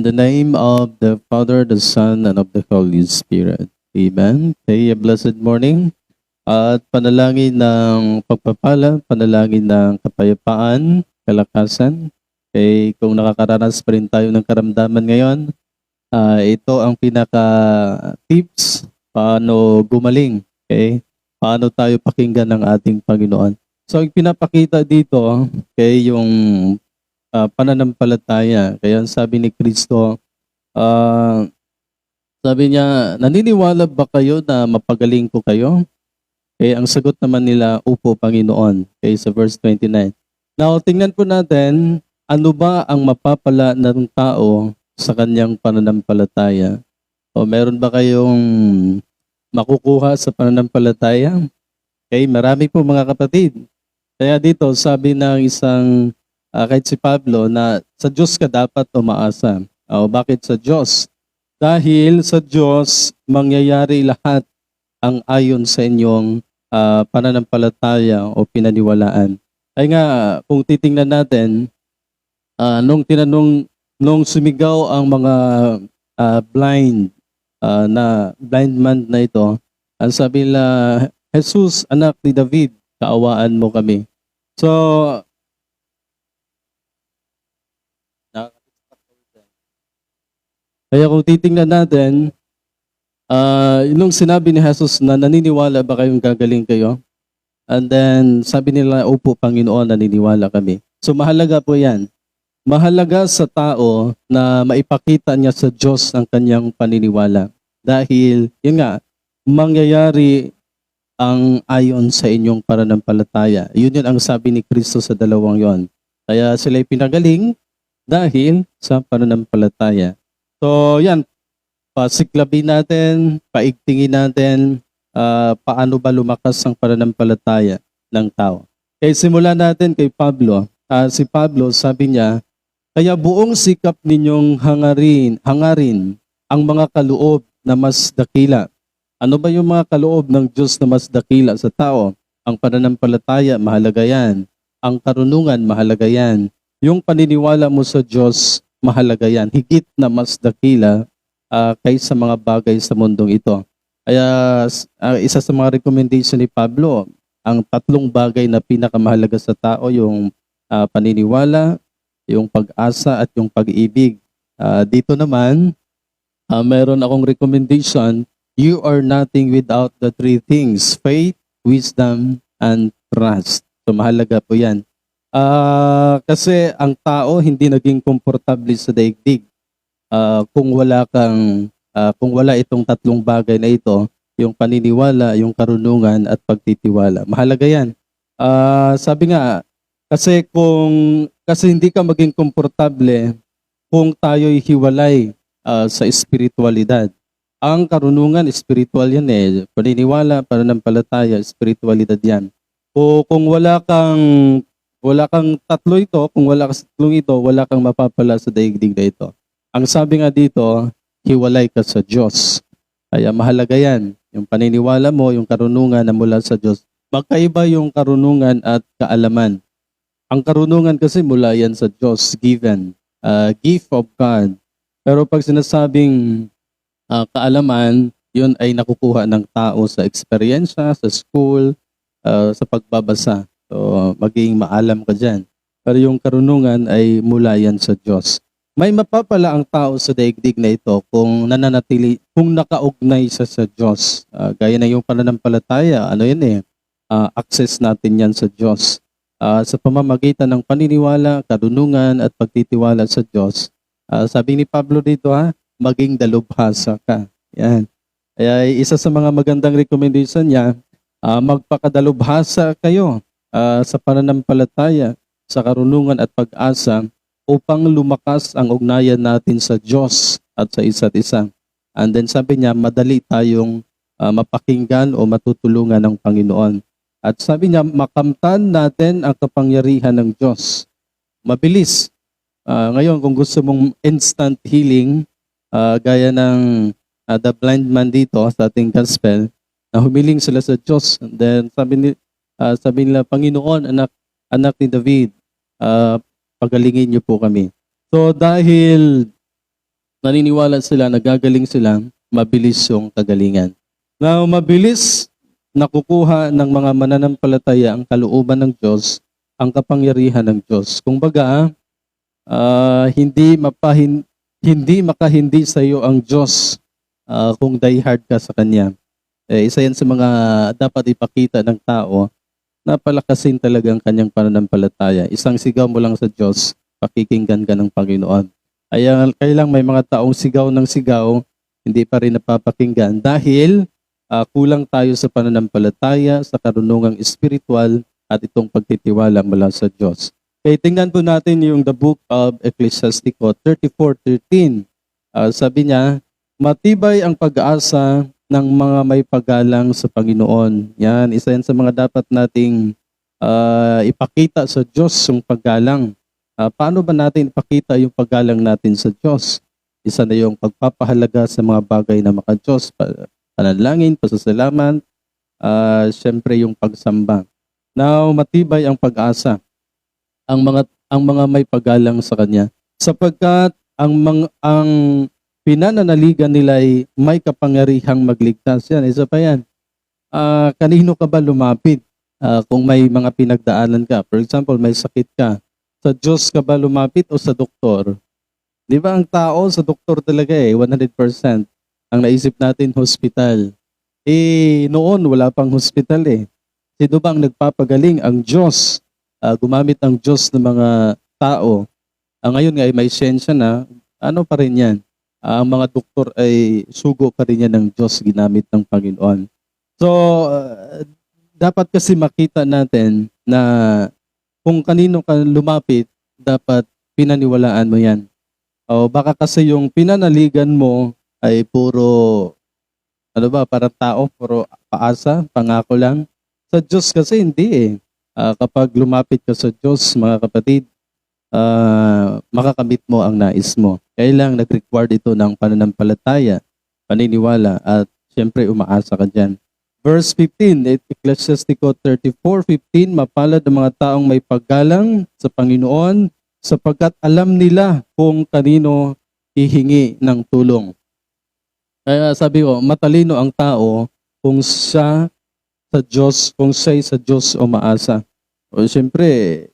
In the name of the Father, the Son, and of the Holy Spirit. Amen. Okay, a blessed morning. At panalangin ng pagpapala, panalangin ng kapayapaan, kalakasan. Okay, kung nakakaranas pa rin tayo ng karamdaman ngayon, ah, ito ang pinaka-tips paano gumaling. Okay? Paano tayo pakinggan ng ating Panginoon. So, ang pinapakita dito, okay, yung ah, pananampalataya. Kaya sabi ni Kristo, ah, sabi niya, naniniwala ba kayo na mapagaling ko kayo? Okay, ang sagot naman nila, upo Panginoon. Okay, sa verse 29. Now, tingnan po natin, ano ba ang mapapala ng tao sa kanyang pananampalataya? O meron ba kayong makukuha sa pananampalataya? Okay, marami po mga kapatid. Kaya dito, sabi ng isang Ah, kahit si Pablo na sa Diyos ka dapat umaasa. O bakit sa Diyos? Dahil sa Diyos mangyayari lahat ang ayon sa inyong ah, pananampalataya o pinaniwalaan. Ay nga, kung titingnan natin, ah, nung tinanong, nung sumigaw ang mga ah, blind ah, na blind man na ito, ang sabi nila, Jesus, anak ni David, kaawaan mo kami. So, Kaya kung titingnan natin, ah nung sinabi ni Jesus na naniniwala ba kayong gagaling kayo? And then sabi nila, opo Panginoon, naniniwala kami. So mahalaga po yan. Mahalaga sa tao na maipakita niya sa Diyos ang kanyang paniniwala. Dahil, yun nga, mangyayari ang ayon sa inyong pananampalataya. Yun yun ang sabi ni Kristo sa dalawang yon. Kaya sila'y pinagaling dahil sa pananampalataya. So, yan. Pasiklabin natin, paigtingin natin, ah, paano ba lumakas ang pananampalataya ng tao. Kaya simulan natin kay Pablo. Ah, si Pablo, sabi niya, kaya buong sikap ninyong hangarin, hangarin ang mga kaloob na mas dakila. Ano ba yung mga kaloob ng Diyos na mas dakila sa tao? Ang pananampalataya, mahalaga yan. Ang karunungan, mahalaga yan. Yung paniniwala mo sa Diyos, mahalaga yan. Higit na mas dakila ah, kaysa mga bagay sa mundong ito. Kaya ah, isa sa mga recommendation ni Pablo, ang tatlong bagay na pinakamahalaga sa tao, yung ah, paniniwala, yung pag-asa at yung pag-ibig. Ah, dito naman, ah, meron akong recommendation, you are nothing without the three things, faith, wisdom, and trust. So mahalaga po yan. Ah, kasi ang tao hindi naging komportable sa daigdig. Ah, kung wala kang ah, kung wala itong tatlong bagay na ito, yung paniniwala, yung karunungan at pagtitiwala. Mahalaga 'yan. Ah, sabi nga kasi kung kasi hindi ka maging komportable kung tayo'y hiwalay ah, sa espiritualidad. Ang karunungan, spiritual yan eh. Paniniwala, pananampalataya, spiritualidad yan. O kung wala kang wala kang tatlo ito, kung wala kang tatlong ito, wala kang mapapala sa daigdig na ito. Ang sabi nga dito, hiwalay ka sa Diyos. Kaya mahalaga yan. Yung paniniwala mo, yung karunungan na mula sa Diyos. Magkaiba yung karunungan at kaalaman. Ang karunungan kasi mula yan sa Diyos, given. Uh, gift of God. Pero pag sinasabing ah, kaalaman, yun ay nakukuha ng tao sa eksperyensya, sa school, ah, sa pagbabasa. So, maging maalam ka dyan. Pero yung karunungan ay mula yan sa Diyos. May mapapala ang tao sa daigdig na ito kung nananatili, kung nakaugnay siya sa Diyos. Ah, gaya na yung pananampalataya, ano yan eh, ah, access natin yan sa Diyos. Ah, sa pamamagitan ng paniniwala, karunungan at pagtitiwala sa Diyos. Ah, sabi ni Pablo dito ha, maging dalubhasa ka. Yan. Kaya isa sa mga magandang recommendation niya, ah, magpakadalubhasa kayo ah, sa pananampalataya, sa karunungan at pag-asa upang lumakas ang ugnayan natin sa Diyos at sa isa't isa. And then sabi niya, madali tayong ah, mapakinggan o matutulungan ng Panginoon. At sabi niya, makamtan natin ang kapangyarihan ng Diyos. Mabilis. Ah, ngayon, kung gusto mong instant healing, ah, gaya ng ah, the blind man dito sa ating gospel, na humiling sila sa Diyos. And then sabi, ni, ah, sabi nila, Panginoon, anak, anak ni David, ah, pagalingin niyo po kami. So dahil naniniwala sila, nagagaling sila, mabilis yung kagalingan. Now, mabilis nakukuha ng mga mananampalataya ang kalooban ng Diyos, ang kapangyarihan ng Diyos. Kung baga, ah, hindi mapahin, hindi makahindi sa iyo ang Diyos ah, kung diehard ka sa Kanya. Eh, isa yan sa mga dapat ipakita ng tao na palakasin talaga ang kanyang pananampalataya. Isang sigaw mo lang sa Diyos, pakikinggan ka ng Panginoon. Kaya kailang may mga taong sigaw ng sigaw, hindi pa rin napapakinggan dahil ah, kulang tayo sa pananampalataya, sa karunungang espiritual at itong pagtitiwala mula sa Diyos. Kaya tingnan po natin yung the book of Ecclesiastico 34.13. Ah, sabi niya, matibay ang pag-asa ng mga may paggalang sa Panginoon. Yan, isa yan sa mga dapat nating ah, ipakita sa Diyos yung paggalang. Ah, paano ba natin ipakita yung paggalang natin sa Diyos? Isa na yung pagpapahalaga sa mga bagay na maka-Diyos, pa- panalangin, pasasalamat, ah syempre yung pagsamba. Now, matibay ang pag-asa ang mga ang mga may paggalang sa kanya sapagkat ang mga ang pinananaligan nila ay may kapangyarihang magligtas. Yan isa pa yan. Ah, kanino ka ba lumapit? Ah, kung may mga pinagdaanan ka. For example may sakit ka. Sa Diyos ka ba lumapit o sa doktor? Di ba ang tao sa doktor talaga eh 100% ang naisip natin hospital. Eh noon wala pang hospital eh. Sino ba ang nagpapagaling? Ang Diyos. Ah, gumamit ang Diyos ng mga tao. Ah, ngayon nga ay may siyensya na, ano pa rin yan? Ang mga doktor ay sugo pa rin yan ng Diyos ginamit ng Panginoon. So, ah, dapat kasi makita natin na kung kanino ka lumapit, dapat pinaniwalaan mo yan. O baka kasi yung pinanaligan mo ay puro, ano ba, para tao, puro paasa, pangako lang. Sa Diyos kasi hindi eh. Ah, kapag lumapit ka sa Diyos, mga kapatid, ah, makakamit mo ang nais mo. Kailang nag-require ito ng pananampalataya, paniniwala, at syempre umaasa ka dyan. Verse 15, Ecclesiastico 34:15, mapalad ang mga taong may paggalang sa Panginoon sapagkat alam nila kung kanino hihingi ng tulong. Kaya sabi ko, matalino ang tao kung siya sa Diyos, kung siya'y sa Diyos umaasa. O siyempre,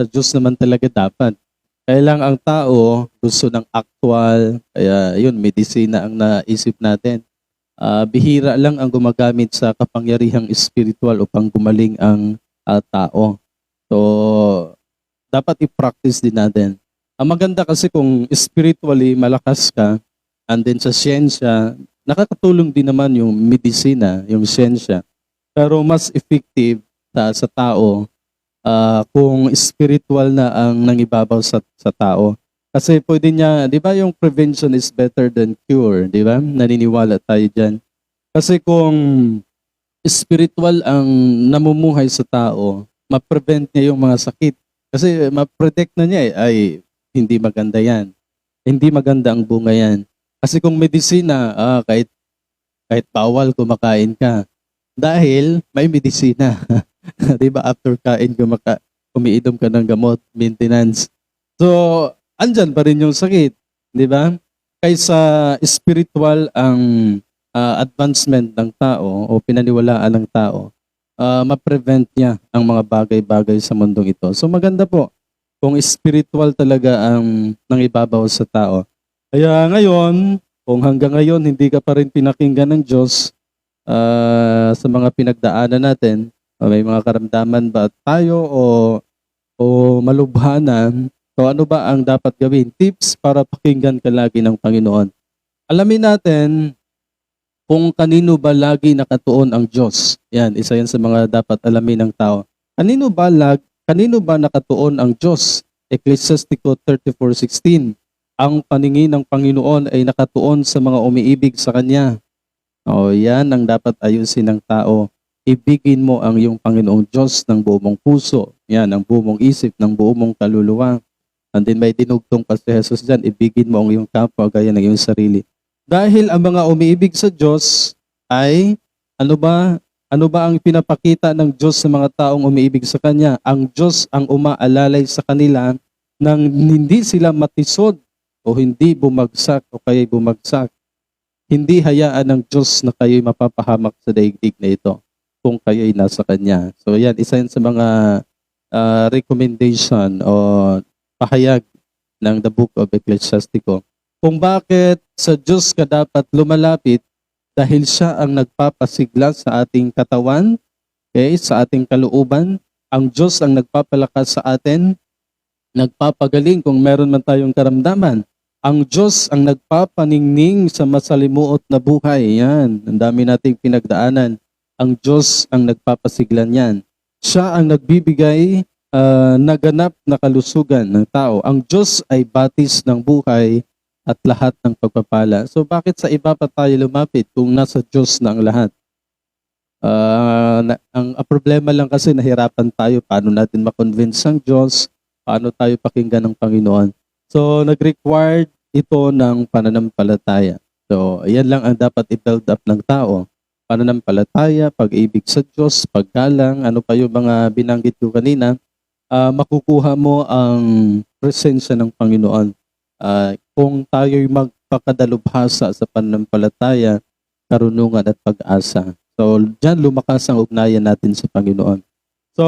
sa Diyos naman talaga dapat. Kaya lang ang tao gusto ng actual, kaya yun, medisina ang naisip natin. Ah, bihira lang ang gumagamit sa kapangyarihang espiritual upang gumaling ang ah, tao. So, dapat i-practice din natin. Ang maganda kasi kung spiritually malakas ka, and then sa siyensya, nakakatulong din naman yung medisina, yung siyensya. Pero mas effective sa, sa tao ah, kung spiritual na ang nangibabaw sa, sa tao. Kasi pwede niya, di ba yung prevention is better than cure, di ba? Naniniwala tayo dyan. Kasi kung spiritual ang namumuhay sa tao, ma-prevent niya yung mga sakit. Kasi ma-protect na niya eh, ay hindi maganda yan. Hindi maganda ang bunga yan. Kasi kung medisina, ah, kahit, kahit bawal kumakain ka, dahil may medisina. di ba? After kain, kumaka, umiinom ka ng gamot, maintenance. So, andyan pa rin yung sakit. Di ba? Kaysa spiritual ang ah, advancement ng tao o pinaniwalaan ng tao, ah, ma-prevent niya ang mga bagay-bagay sa mundong ito. So maganda po kung spiritual talaga ang nangibabaw sa tao. Kaya ngayon, kung hanggang ngayon hindi ka pa rin pinakinggan ng Diyos ah, sa mga pinagdaanan natin, may mga karamdaman ba tayo o o malubhanan, so ano ba ang dapat gawin? Tips para pakinggan ka lagi ng Panginoon. Alamin natin kung kanino ba lagi nakatuon ang Diyos. Yan, isa yan sa mga dapat alamin ng tao. Kanino ba lag, kanino ba nakatuon ang Diyos? Ecclesiastico 34:16. Ang paningin ng Panginoon ay nakatuon sa mga umiibig sa Kanya. O yan ang dapat ayusin ng tao. Ibigin mo ang iyong Panginoong Diyos ng buong puso. Yan, ang buong isip, ng buong kaluluwa. And then may dinugtong pa si Jesus dyan, ibigin mo ang iyong kapwa gaya ng iyong sarili. Dahil ang mga umiibig sa Diyos ay, ano ba, ano ba ang pinapakita ng Diyos sa mga taong umiibig sa Kanya? Ang Diyos ang umaalalay sa kanila nang hindi sila matisod o hindi bumagsak o kayo'y bumagsak, hindi hayaan ng Diyos na kayo'y mapapahamak sa daigdig na ito kung kayo'y nasa Kanya. So yan, isa yan sa mga ah, recommendation o pahayag ng the book of Ecclesiastico. Kung bakit sa Diyos ka dapat lumalapit dahil siya ang nagpapasigla sa ating katawan, okay, sa ating kalooban. Ang Diyos ang nagpapalakas sa atin, nagpapagaling kung meron man tayong karamdaman. Ang Diyos ang nagpapaningning sa masalimuot na buhay. Yan, ang dami nating pinagdaanan. Ang Diyos ang nagpapasigla niyan. Siya ang nagbibigay ah, naganap na kalusugan ng tao. Ang Diyos ay batis ng buhay at lahat ng pagpapala. So bakit sa iba pa tayo lumapit kung nasa Diyos na ang lahat? Ah, na- ang, ang problema lang kasi nahirapan tayo paano natin makonvince ang Diyos, paano tayo pakinggan ng Panginoon. So nag-required ito ng pananampalataya. So yan lang ang dapat i-build up ng tao. Pananampalataya, pag-ibig sa Diyos, paggalang, ano pa yung mga binanggit ko kanina, ah, makukuha mo ang presensya ng Panginoon. Ah, kung tayo'y magpakadalubhasa sa pananampalataya, karunungan at pag-asa. So, diyan lumakas ang ugnayan natin sa Panginoon. So,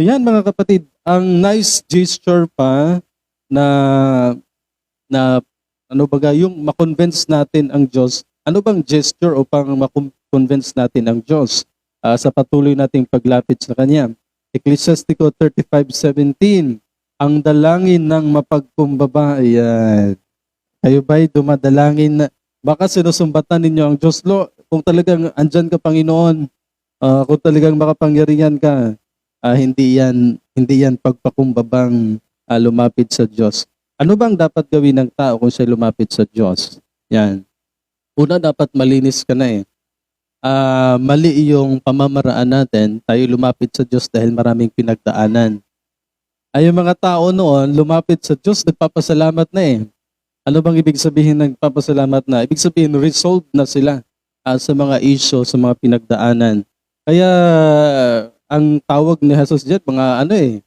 yan mga kapatid, ang nice gesture pa na na ano baga yung makonvince natin ang Diyos. Ano bang gesture upang makonvince natin ang Diyos ah, sa patuloy nating paglapit sa Kanya? Ecclesiastico 35:17 Ang dalangin ng mapagkumbaba, ayan. Kayo ba'y dumadalangin baka sinusumbatan ninyo ang Diyos, Lo, kung talagang andyan ka, Panginoon, ah, kung talagang makapangyarihan ka, ah, hindi yan, hindi yan pagpakumbabang ah, lumapit sa Diyos. Ano bang dapat gawin ng tao kung siya lumapit sa Diyos? Yan. Una, dapat malinis ka na eh. Ah, mali yung pamamaraan natin, tayo lumapit sa Diyos dahil maraming pinagdaanan. Ay yung mga tao noon, lumapit sa Diyos, nagpapasalamat na eh. Ano bang ibig sabihin ng nagpapasalamat na? Ibig sabihin, resolved na sila ah, sa mga issue, sa mga pinagdaanan. Kaya, ang tawag ni Jesus dyan, mga ano eh,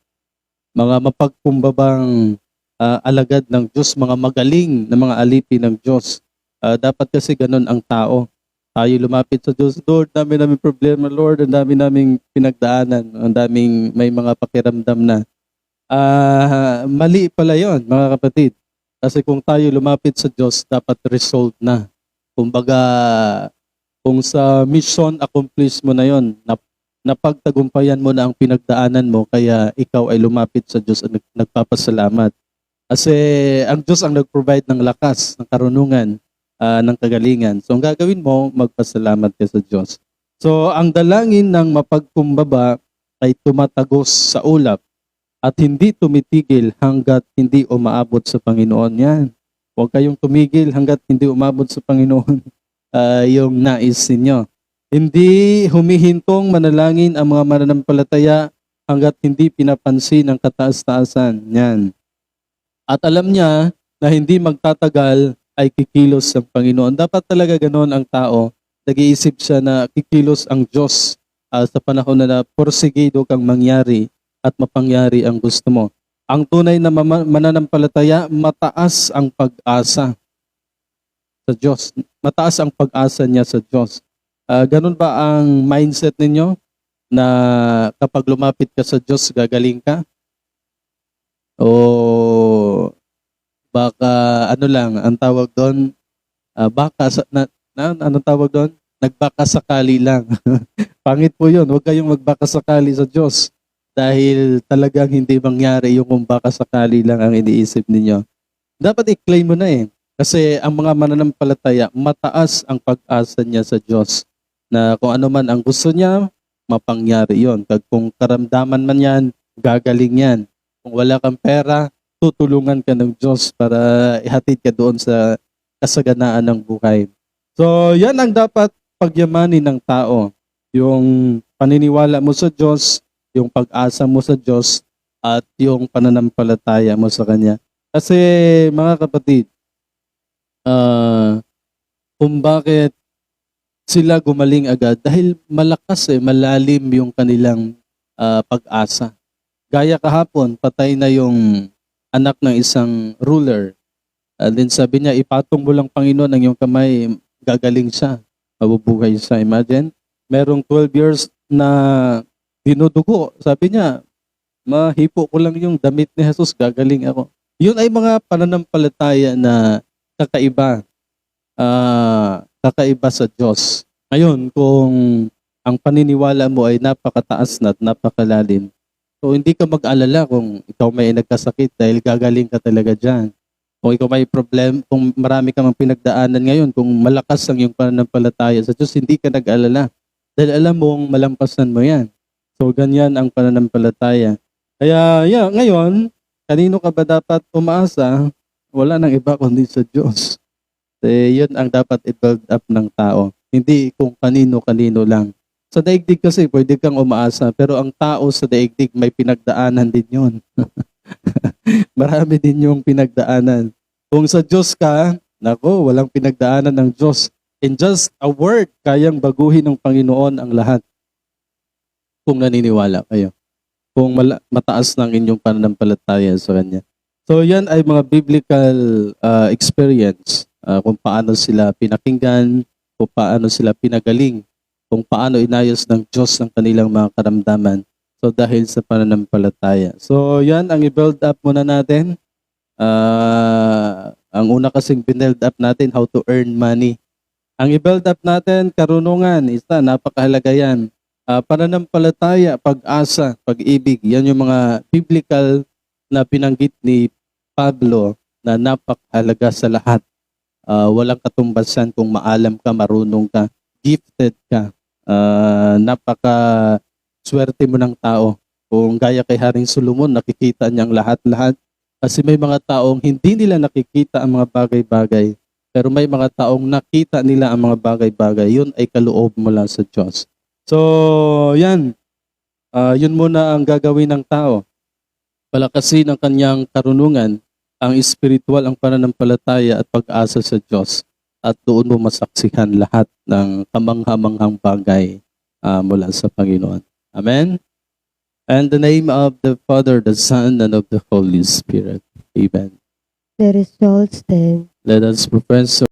mga mapagkumbabang ah, alagad ng Diyos, mga magaling na mga alipin ng Diyos. Ah, dapat kasi ganun ang tao. Tayo lumapit sa Diyos, Lord, dami namin problema, Lord, ang dami naming pinagdaanan, ang daming may mga pakiramdam na. Ah, mali pala yon mga kapatid. Kasi kung tayo lumapit sa Diyos, dapat resolved na. Kumbaga, kung sa mission accomplish mo na yon, nap, napagtagumpayan mo na ang pinagdaanan mo, kaya ikaw ay lumapit sa Diyos at nag- nagpapasalamat. Kasi ang Diyos ang nag-provide ng lakas, ng karunungan, ah, ng kagalingan. So ang gagawin mo, magpasalamat ka sa Diyos. So ang dalangin ng mapagkumbaba ay tumatagos sa ulap at hindi tumitigil hanggat hindi umaabot sa Panginoon yan. Huwag kayong tumigil hanggat hindi umabot sa Panginoon ah, yung nais ninyo. Hindi humihintong manalangin ang mga mananampalataya hanggat hindi pinapansin ang kataas-taasan. Yan. At alam niya na hindi magtatagal ay kikilos ang Panginoon. Dapat talaga ganoon ang tao. Nag-iisip siya na kikilos ang Diyos ah, sa panahon na, na porsigido kang mangyari at mapangyari ang gusto mo. Ang tunay na mananampalataya, mataas ang pag-asa sa Diyos. Mataas ang pag-asa niya sa Diyos. Ah, ganun ba ang mindset ninyo na kapag lumapit ka sa Diyos, gagaling ka? O baka ano lang, ang tawag doon, ah, baka sa, na, na, anong tawag doon? Nagbaka sakali lang. Pangit po yun. Huwag kayong magbaka sakali sa Diyos dahil talagang hindi mangyari yung kung baka sakali lang ang iniisip ninyo. Dapat i-claim mo na eh. Kasi ang mga mananampalataya, mataas ang pag-asa niya sa Diyos na kung ano man ang gusto niya, mapangyari yon. Kung karamdaman man yan, gagaling yan. Kung wala kang pera, tutulungan ka ng Diyos para ihatid ka doon sa kasaganaan ng buhay. So, yan ang dapat pagyamanin ng tao. Yung paniniwala mo sa Diyos, yung pag-asa mo sa Diyos, at yung pananampalataya mo sa Kanya. Kasi mga kapatid, ah kung bakit sila gumaling agad dahil malakas eh, malalim yung kanilang ah, pag-asa. Gaya kahapon, patay na yung anak ng isang ruler And then sabi niya, ipatong mo lang Panginoon ang iyong kamay, gagaling siya. Mabubuhay siya. Imagine, merong 12 years na dinudugo. Sabi niya, mahipo ko lang yung damit ni Jesus, gagaling ako. Yun ay mga pananampalataya na kakaiba. Ah, kakaiba sa Diyos. Ngayon, kung ang paniniwala mo ay napakataas na at napakalalim, so hindi ka mag-alala kung ikaw may nagkasakit dahil gagaling ka talaga dyan. Kung ikaw may problem, kung marami ka mang pinagdaanan ngayon, kung malakas ang iyong pananampalataya sa Diyos, hindi ka nag-alala. Dahil alam mong malampasan mo yan. So, ganyan ang pananampalataya. Kaya, yeah, ngayon, kanino ka ba dapat umaasa? Wala nang iba kundi sa Diyos. Eh, yun ang dapat i-build up ng tao. Hindi kung kanino-kanino lang. Sa daigdig kasi, pwede kang umaasa. Pero ang tao sa daigdig, may pinagdaanan din yun. Marami din yung pinagdaanan. Kung sa Diyos ka, nako, walang pinagdaanan ng Diyos. In just a word, kayang baguhin ng Panginoon ang lahat. Kung naniniwala kayo. Kung mataas ng inyong pananampalataya sa Kanya. So yan ay mga biblical uh, experience. uh, kung paano sila pinakinggan, kung paano sila pinagaling, kung paano inayos ng Diyos ang kanilang mga karamdaman. So dahil sa pananampalataya. So yan ang i-build up muna natin. Ah, ang una kasing binuild up natin, how to earn money. Ang i-build up natin, karunungan, isa, napakahalaga yan. Ah, pananampalataya, pag-asa, pag-ibig, yan yung mga biblical na binanggit ni Pablo na napakahalaga sa lahat. Ah, walang katumbasan kung maalam ka, marunong ka, gifted ka. Ah, napaka swerte mo ng tao. Kung gaya kay Haring Solomon, nakikita niyang lahat-lahat. Kasi may mga taong hindi nila nakikita ang mga bagay-bagay. Pero may mga taong nakita nila ang mga bagay-bagay. Yun ay kaloob mula sa Diyos. So, yan. Ah, yun muna ang gagawin ng tao. Palakasin ang kanyang karunungan, ang spiritual, ang pananampalataya at pag-asa sa Diyos. At doon mo masaksihan lahat ng kamanghamanghang bagay ah, mula sa Panginoon. Amen? And the name of the Father, the Son, and of the Holy Spirit. Amen. The results then Let us profess